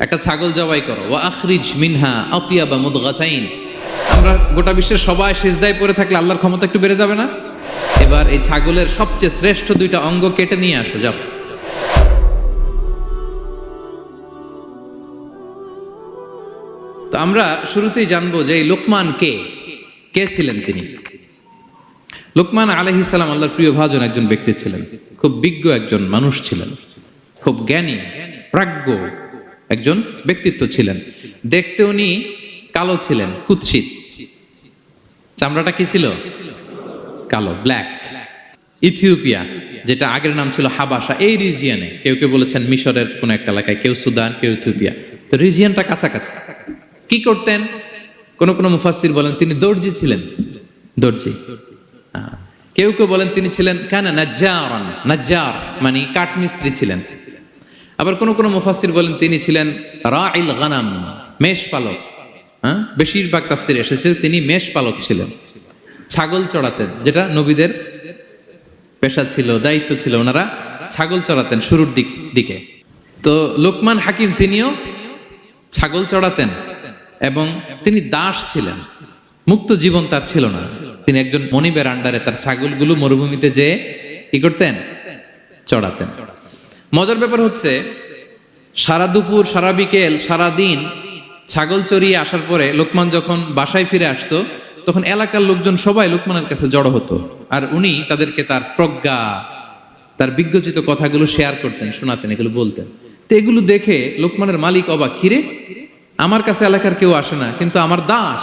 একটা ছাগল জবাই করো। ওয়া আখরিজ মিনহা আতিয়া বা মুদগাতাইন। আমরা গোটা বিশ্বের সবাই সিজদায় পড়ে থাকলে আল্লাহর ক্ষমতা একটু বেড়ে যাবে না? এবার এই ছাগলের সবচেয়ে শ্রেষ্ঠ দুইটা অঙ্গ কেটে নিয়ে আসো, যাও। তো আমরা শুরুতেই জানব যে এই লোকমান কে? কে ছিলেন তিনি? লোকমান আলহ ইসালাম আল্লাহর প্রিয় ভাজন একজন ব্যক্তি ছিলেন। খুব বিজ্ঞ একজন মানুষ ছিলেন। খুব জ্ঞানী, প্রাজ্ঞ একজন ব্যক্তিত্ব ছিলেন। দেখতে উনি কালো ছিলেন, কুৎসিত। চামড়াটা কি ছিল? কালো ব্ল্যাক ইথিওপিয়া, যেটা আগের নাম ছিল হাবাসা, এই রিজিয়নে কেউ কেউ বলেছেন মিশরের কোন একটা এলাকায়, কেউ সুদান, কেউ ইথিওপিয়া। তো রিজিয়নটা কাছাকাছি। কি করতেন? কোন কোন মুফাসির বলেন, তিনি দর্জি ছিলেন। দর্জি। কেউ কেউ বলেন তিনি ছিলেন, কেন নাজ্জারান, নাজ্জার মানে কাঠমিস্ত্রি ছিলেন। আবার কোন কোন মুফাসির বলেন তিনি ছিলেন রাইল গানাম, মেষ পালক। হ্যাঁ? বেশিরভাগ তাফসির এসেছে, তিনি মেষ পালক ছিলেন। ছাগল চড়াতেন, যেটা নবীদের পেশা ছিল, দায়িত্ব ছিল ওনারা ছাগল চড়াতেন শুরুর দিক, দিকে। তো লোকমান হাকিম তিনিও ছাগল চড়াতেন এবং তিনি দাস ছিলেন। মুক্ত জীবন তার ছিল না। তিনি একজন মনিবের আন্ডারে তার ছাগলগুলো মরুভূমিতে যেয়ে কি করতেন? চড়াতেন। মজার ব্যাপার হচ্ছে, সারা দুপুর, সারা বিকেল, সারা দিন ছাগল চড়িয়ে আসার পরে লোকমান যখন বাসায় ফিরে আসতো, তখন এলাকার লোকজন সবাই লোকমানের কাছে জড়ো হতো। আর উনি তাদেরকে তার প্রজ্ঞা, তার বিজ্ঞচিত কথাগুলো শেয়ার করতেন, শোনাতেন, এগুলো বলতেন। তো এগুলো দেখে লোকমানের মালিক অবাক, কিরে, আমার কাছে এলাকার কেউ আসে না, কিন্তু আমার দাস,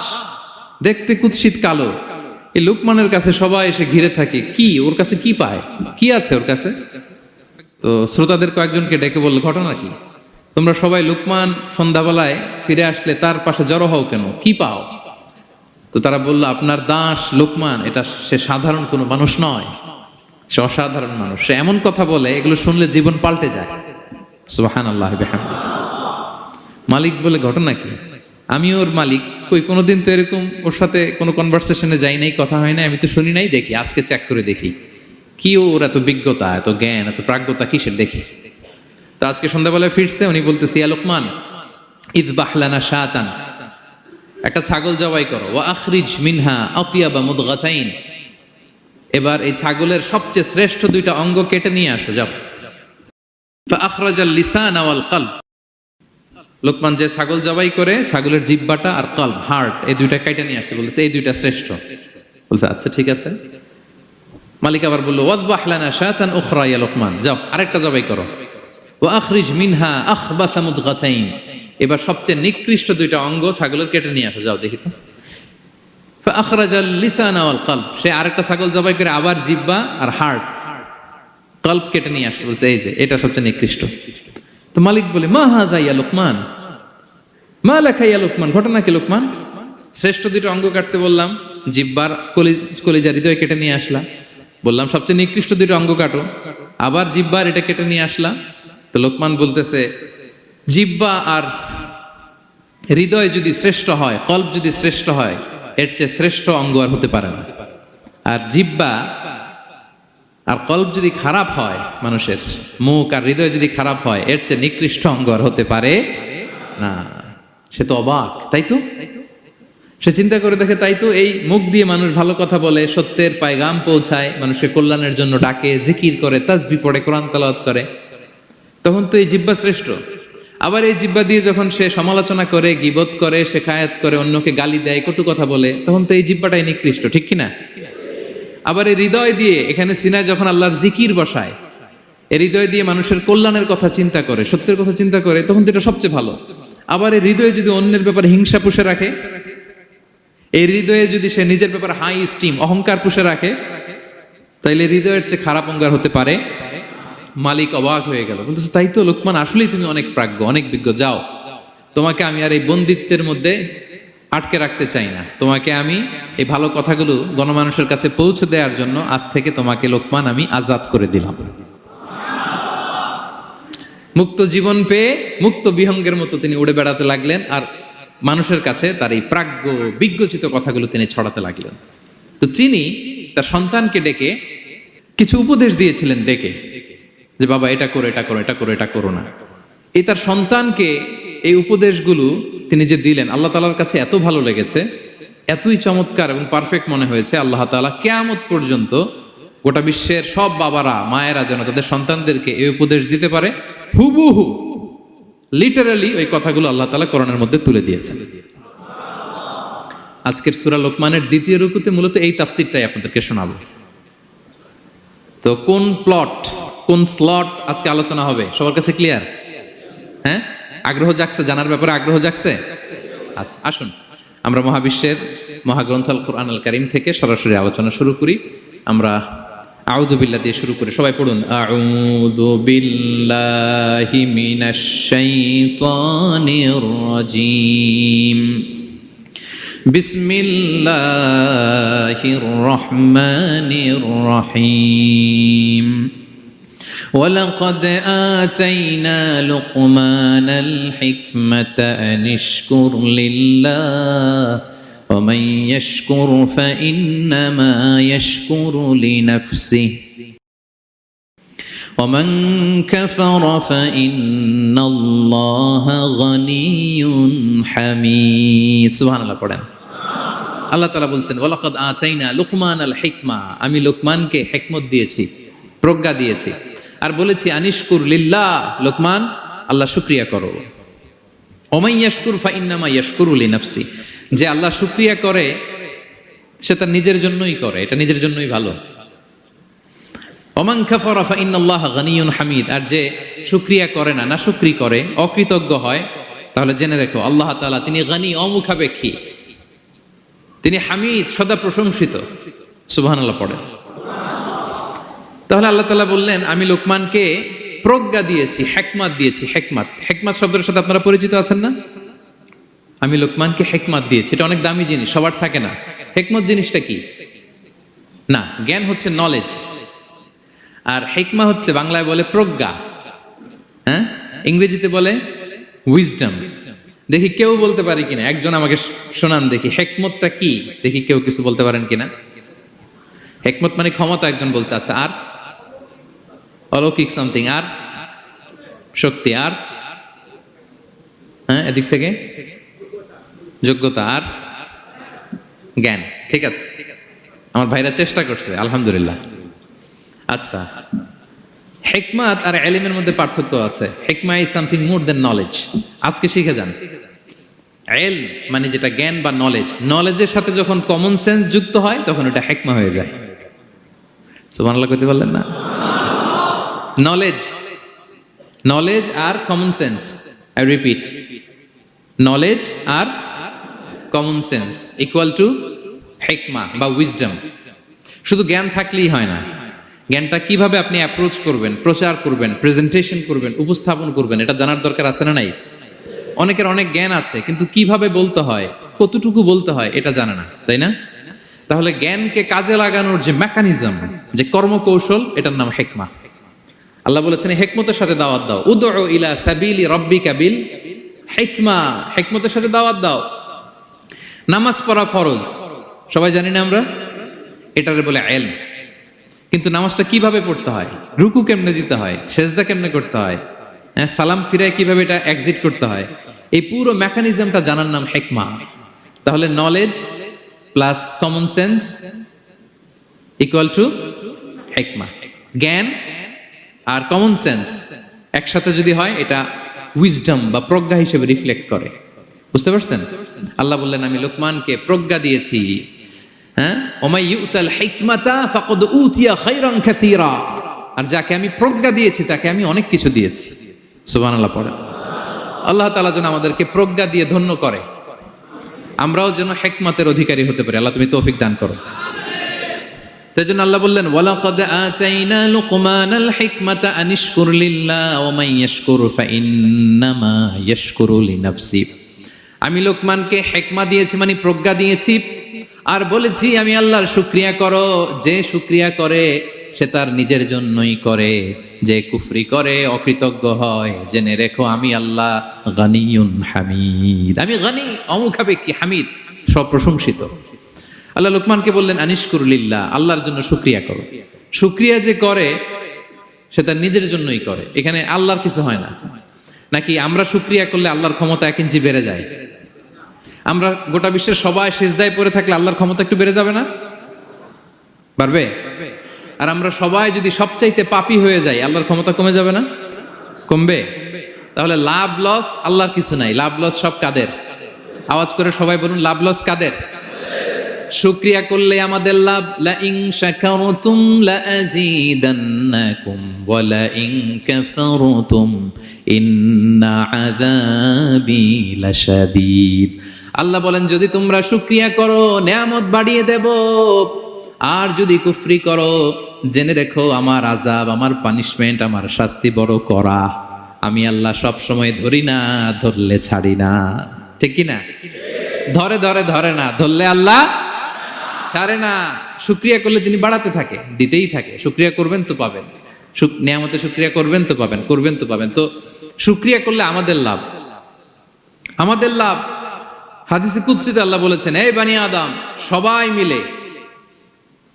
দেখতে কুৎসিত কালো। এই লোকমানের কাছে সবাই এসে ঘিরে থাকে, কি, ওর কাছে কি পায়? কি আছে ওর কাছে? তো শ্রোতাদের কয়েকজনকে ডেকে বলল, ঘটনা কি? তোমরা সবাই লোকমান সন্ধ্যাবেলায় ফিরে আসলে তার পাশে জড়ো হও কেন? কি পাও? তো তারা বলল, আপনার দাস লোকমান, এটা সে সাধারণ কোনো মানুষ নয়। সে অসাধারণ মানুষ। সে এমন কথা বলে, এগুলো শুনলে জীবন পাল্টে যায়। আল্লাহ মালিক বলে, ঘটনা কি? আমি ওর মালিক। কই, কোনোদিন তো এরকম ওর সাথে কোনো কনভারসেশনে যাই নাই, কথা হয় নাই, আমি তো শুনি নাই, দেখি, আজকে চেক করে দেখি। কি ওর এত বিজ্ঞতা, এত জ্ঞান, এত প্রাজ্ঞতা কিসের? দেখি। তো আজকে সন্ধ্যাবেলায় ফিরছে, উনি বলতেছে, ইয়া লোকমান ঈদ বাহলানা শাতান। একটা ছাগল জবাই করো। ওয়া আখরিজ মিনহা আতিয়া বা মুদগাতাইন। এবার এই ছাগলের সবচেয়ে শ্রেষ্ঠ দুইটা অঙ্গ কেটে নিয়ে আসো, যাও। আখরাজাল লিসান ওয়াল কলব। লোকমান যে ছাগল জবাই করে, ছাগলের জিব্বাটা আর কল হার্ট, এই দুইটা কাইটা নিয়ে আসছে, বলতেছে, এই দুইটা শ্রেষ্ঠ। বলছে আচ্ছা ঠিক আছে। মালিক আবার বলল ওয়াজবাহ লানা শাতান উখরা ইয়া লোকমান। যাও, আরেকটা জবাই করো। ও আখরিজ মিনহা আখবাসা মুদগাতাইন। এবার সবচেয়ে নিকৃষ্ট দুইটা অঙ্গ ছাগলের কেটে নিয়ে আসো, যাও দেখি তো। আখরাজাল লিসান ওয়াল কলব। সে আরেকটা ছাগল জবাই করে আবার জিব্বা আর হার্ট কল্প কেটে নিয়ে আসছে, বলছে, এই যে, এটা সবচেয়ে নিকৃষ্ট। তো মালিক বলে, মা হাদা ইয়া লোকমান? মা লেখা ইয়া লোকমান? ঘটনা কি লোকমান? শ্রেষ্ঠ দুটো অঙ্গ কাটতে বললাম। জিব্বার কলি, কলিজা হৃদয় কেটে নিয়ে আসলাম বললাম, সবচেয়ে নিকৃষ্ট দুটো অঙ্গ কাটো। আবার জিব্বার এটা কেটে নিয়ে আসলাম। তো লোকমান বলতেছে, জিব্বা আর হৃদয় যদি শ্রেষ্ঠ হয়, কল্প যদি শ্রেষ্ঠ হয়, এর চেয়ে শ্রেষ্ঠ অঙ্গ আর হতে পারে না। আর জিব্বা আর কল্প যদি খারাপ হয় মানুষের, মুখ আর হৃদয় যদি খারাপ হয়, এর চেয়ে নিকৃষ্ট অঙ্গ আর হতে পারে না। সে তো অবাক, তাই তো? সে চিন্তা করে দেখে তাই তো এই মুখ দিয়ে মানুষ ভালো কথা বলে, সত্যের পায়গাম পৌঁছায় মানুষের কল্যাণের জন্য ডাকে, জিকির করে তাজবি পড়ে, কোরআন তালাওয়াত করে। তখন তো এই জিব্বা শ্রেষ্ঠ। আবার এই জিব্বা দিয়ে যখন সে সমালোচনা করে, গিবত করে, সে শেখায়াত করে, অন্যকে গালি দেয়, কটু কথা বলে, তখন তো এই জিব্বাটাই নিকৃষ্ট, ঠিক কিনা? আবার এই হৃদয় দিয়ে, এখানে সিনায় যখন আল্লাহর জিকির বসায়, এই হৃদয় দিয়ে মানুষের কল্যাণের কথা চিন্তা করে, সত্যের কথা চিন্তা করে, তখন তো এটা সবচেয়ে ভালো। আবার এই হৃদয়ে যদি অন্যের ব্যাপারে হিংসা পুষে রাখে এই হৃদয়ে যদি সে নিজের ব্যাপারে হাই স্টিম অহংকার পুষে রাখে, তাইলে হৃদয়ের চেয়ে খারাপ অঙ্গার হতে পারে। মালিক অবাক হয়ে গেল। বলতেছে, তাই তো, লোকমান, আসলেই তুমি অনেক প্রাজ্ঞ, অনেক বিজ্ঞ, যাও। তোমাকে আমি আর এই বন্দিত্বের মধ্যে আটকে রাখতে চাই না। তোমাকে আমি এই ভালো কথাগুলো গণমানুষের কাছে পৌঁছে দেওয়ার জন্য আজ থেকে তোমাকে, লোকমান, আমি আজাদ করে দিলাম। মুক্ত জীবন পেয়ে মুক্ত বিহঙ্গের মতো তিনি উড়ে বেড়াতে লাগলেন। আর মানুষের কাছে তার এই প্রাজ্ঞ, বিজ্ঞচিত কথাগুলো তিনি ছড়াতে লাগলেন। তো তিনি তার সন্তানকে ডেকে কিছু উপদেশ দিয়েছিলেন ডেকে, যে বাবা, এটা করো এটা করো এটা করো এটা করো না। এই তার সন্তানকে এই উপদেশগুলো তিনি যে দিলেন, আল্লাহ তালার কাছে এত ভালো লেগেছে, এতই চমৎকার এবং পারফেক্ট মনে হয়েছে, আল্লাহ তাআলা কেয়ামত পর্যন্ত গোটা বিশ্বের সব বাবারা, মায়েরা যেন তাদের সন্তানদেরকে এই উপদেশ দিতে পারে। হুবহু লিটারালি ওই কথাগুলো আল্লাহ তাআলা কোরআনের মধ্যে তুলে দিয়েছেন। আজকের সূরা লোকমানের দ্বিতীয় রুকুতে মূলত এই তাফসিরটাই আপনাদেরকে শোনাবো। তো কোন প্লট কোন স্লট আজকে আলোচনা হবে? সবার কাছে ক্লিয়ার হ্যাঁ? আগ্রহ জাগছে? জানার ব্যাপারে আগ্রহ জাগছে? আচ্ছা আসুন। আমরা মহাবিশ্বের মহাগ্রন্থ আল কোরআন আল কারিম থেকে সরাসরি আলোচনা শুরু করি। আমরা আউযু বিল্লাহ দিয়ে শুরু করি সবাই পড়ুন আউযু বিল্লাহি মিনাশ শাইতানির রাজিম بسم الله الرحمن الرحيم ولقد آتينا لقمان الحكمة أن اشكر لله ومن يشكر فإنما يشكر لنفسه ومن كفر فإن الله غني حميد سبحان الله পড়েন আল্লাহ তালা বলছেন ওলাকদ আচাইনা লুকমান আল হিকমা আমি লোকমানকে হেকমত দিয়েছি প্রজ্ঞা দিয়েছি আর বলেছি আনিশকুর লিল্লাহ লোকমান আল্লাহ শুক্রিয়া করো ওমাই ইয়াশকুর ফা ইন্নামা ইয়াশকুরু লিনাফসি। যে আল্লাহ শুক্রিয়া করে, সে তার নিজের জন্যই করে, এটা নিজের জন্যই ভালো। ওমান খাফারা ফা ইন্নাল্লাহ গানিয়ুন হামিদ। আর যে শুক্রিয়া করে না না শুক্রি করে, অকৃতজ্ঞ হয়, তাহলে জেনে রেখো, আল্লাহ তাআলা তিনি গানি, অমুখাপেক্ষী। তিনি হামিদ, সদা প্রশংসিত। সুবহানাল্লাহ পড়েন। তাহলে আল্লাহ তাআলা বললেন, আমি লোকমানকে প্রজ্ঞা দিয়েছি, হেকমাত দিয়েছি, হেকমাত। হেকমাত শব্দের সাথে আপনারা পরিচিত আছেন না? আমি লোকমানকে হেকমাত দিয়েছি। এটা অনেক দামি জিনিস, সবার থাকে না। হেকমত জিনিসটা কি? না, জ্ঞান হচ্ছে নলেজ আর হেকমা হচ্ছে বাংলায় বলে প্রজ্ঞা। হ্যাঁ? ইংরেজিতে বলে উইজডম দেখি কেউ বলতে পারে কিনা? একজন আমাকে শোনান দেখি, হেকমতটা কি? দেখি কেউ কিছু বলতে পারেন কিনা? হেকমত মানে ক্ষমতা একজন বলছে। আচ্ছা আর অলৌকিক সামথিং আর? শক্তি, আর? হ্যাঁ এদিক থেকে? যোগ্যতা, আর? জ্ঞান, ঠিক আছে। আমার ভাইরা চেষ্টা করছে, আলহামদুলিল্লাহ। আচ্ছা হেকমাত আর এলিমের মধ্যে পার্থক্য আছে। হেকমা is something more than knowledge আজকে শিখে যান। এল মানে যেটা জ্ঞান বা নলেজ নলেজের সাথে যখন কমন সেন্স যুক্ত হয়, তখন ওটা হেকমা হয়ে যায়। সুবহানাল্লাহ কইতে পারলেন না? Knowledge knowledge R common sense I repeat knowledge R common sense equal to হেকমা বা উইজডম শুধু জ্ঞান থাকলেই হয় না। জ্ঞানটা কীভাবে আপনি অ্যাপ্রোচ করবেন, প্রচার করবেন প্রেজেন্টেশন করবেন, উপস্থাপন করবেন, এটা জানার দরকার আছে না নাই? অনেকের অনেক জ্ঞান আছে, কিন্তু কীভাবে বলতে হয়, কতটুকু বলতে হয়, এটা জানে না, তাই না? তাহলে জ্ঞানকে কাজে লাগানোর যে মেকানিজম যে কর্মকৌশল, এটার নাম হেকমা আল্লাহ বলেছেন, হেকমতের সাথে দাওয়াত দাও। উদ ইলা সাবিলি রব্বি কাবিল হেকমা। হেকমতের সাথে দাওয়াত দাও। নামাজ পড়া ফরজ। সবাই জানি না আমরা? এটারে বলে এল কিন্তু নামাজটা কীভাবে পড়তে হয়? রুকু কেমনে দিতে হয়? সেজদা কেমনে করতে হয়? হ্যাঁ সালাম ফিরায় কীভাবে এটা এক্সিট করতে হয়? এই পুরো মেকানিজমটা জানার নাম হেকমা। তাহলে knowledge plus common sense equal to হেকমা। জ্ঞান আর কমন সেন্স একসাথে যদি হয়, এটা উইজডম বা প্রজ্ঞা হিসেবে রিফ্লেক্ট করে। বুঝতে পারছেন? আল্লাহ বললেন, আমি লোকমানকে প্রজ্ঞা দিয়েছি। হ্যাঁ? ওমাই ইউতাল হিকমাতা ফাকাদ উতিয়া খায়রান কাসীরা। আর যাকে আমি প্রজ্ঞা দিয়েছি, তাকে আমি অনেক কিছু দিয়েছি। সুবহানাল্লাহ, পড়ে। আল্লাহ তাআলা যেন আমাদেরকে প্রজ্ঞা দিয়ে ধন্য করে। আমরাও যেন হেকমাতের অধিকারী হতে পারি। আল্লাহ তুমি তৌফিক দান করো। তাই জন্য আল্লাহ বললেন আমি লোকমানকে হেকমা দিয়েছি মানে প্রজ্ঞা দিয়েছি, আর বলেছি, আমি আল্লাহর শুক্রিয়া করো, যে শুক্রিয়া করে, সে তার নিজের জন্যই করে। যে কুফরি করে, অকৃতজ্ঞ হয়, জেনে রেখো, আমি আল্লাহ হামিদ। আমি গানি, অমুখাপেক্ষী হামিদ সব প্রশংসিত আল্লাহ লোকমানকে বললেন আনিশকুরুলিল্লাহ আল্লাহর জন্য শুক্রিয়া করো। শুক্রিয়া যে করে, সে তার নিজের জন্যই করে। এখানে আল্লাহর কিছু হয় না। নাকি আমরা শুক্রিয়া করলে আল্লাহর ক্ষমতা এক ইঞ্চি বেড়ে যায়? আমরা গোটা বিশ্বের সবাই সিজদায় পড়ে থাকলে আল্লাহর ক্ষমতা একটু বেড়ে যাবে না? পারবে? আর আমরা সবাই যদি সবচাইতে পাপি হয়ে যাই, আল্লাহর ক্ষমতা কমে যাবে না? কমবে? তাহলে লাভ লস আল্লাহর কিছু নাই। লাভ লস সব কাদের? আওয়াজ করে সবাই বলুন, লাভ লস কাদের? শুক্রিয়া করলে আমাদের লাভ। লা ইন শাকারতুম লা আযীদান্নাকুম ওয়া লা ইন কাফারতুম ইন্না আযাবি লাশাদীদ। আল্লাহ বলেন, যদি তোমরা শুক্রিয়া করো, নেয়ামত বাড়িয়ে দেব। আর যদি কুফরি করো, জেনে রেখো, আমার আজাব আমার পানিশমেন্ট, আমার শাস্তি বড় করা আমি আল্লাহ সব সময় ধরি না, ধরলে ছাড়ি না। ঠিক কি না ধরে ধরে ধরে না, ধরলে আল্লাহ ছাড়ে না, শুক্রিয়া করলে তিনি বাড়াতে থাকে, দিতেই থাকে। শুক্রিয়া করবেন তো পাবেন। নিয়ামতে শুক্রিয়া করবেন তো পাবেন, করবেন তো পাবেন। তো শুক্রিয়া করলে আমাদের লাভ। আমাদের লাভ। হাদিসে কুৎসিতে আল্লাহ বলেছেন, এই বানি আদাম, সবাই মিলে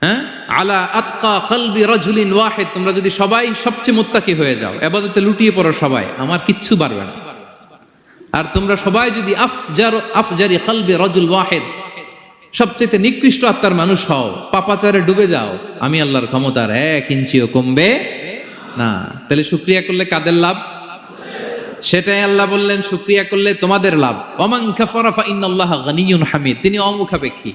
হ্যাঁ আলা আতকা কলবি রাজুলিন ওয়াহিদ, তোমরা যদি সবাই সবচেয়ে মুত্তাকি হয়ে যাও, এবাদতে লুটিয়ে পড়ো সবাই, আমার কিচ্ছু পারবে না। আর তোমরা সবাই যদি আফজার আফজারি কলবি রাজুল ওয়াহিদ সবচেয়ে নিকৃষ্ট আত্মার মানুষ হও। পাপাচারে ডুবে যাও। আমি আল্লাহর ক্ষমতার এক ইঞ্চিও কমবে না। তাহলে শুক্রিয়া করলে কাদের লাভ? সেটাই আল্লাহ বললেন, শুক্রিয়া করলে তোমাদের লাভ। অমাং ফরাফা ফা ইন্নাল্লাহ গানিয়ুন হামিদ। তিনি অমুখাপেক্ষী।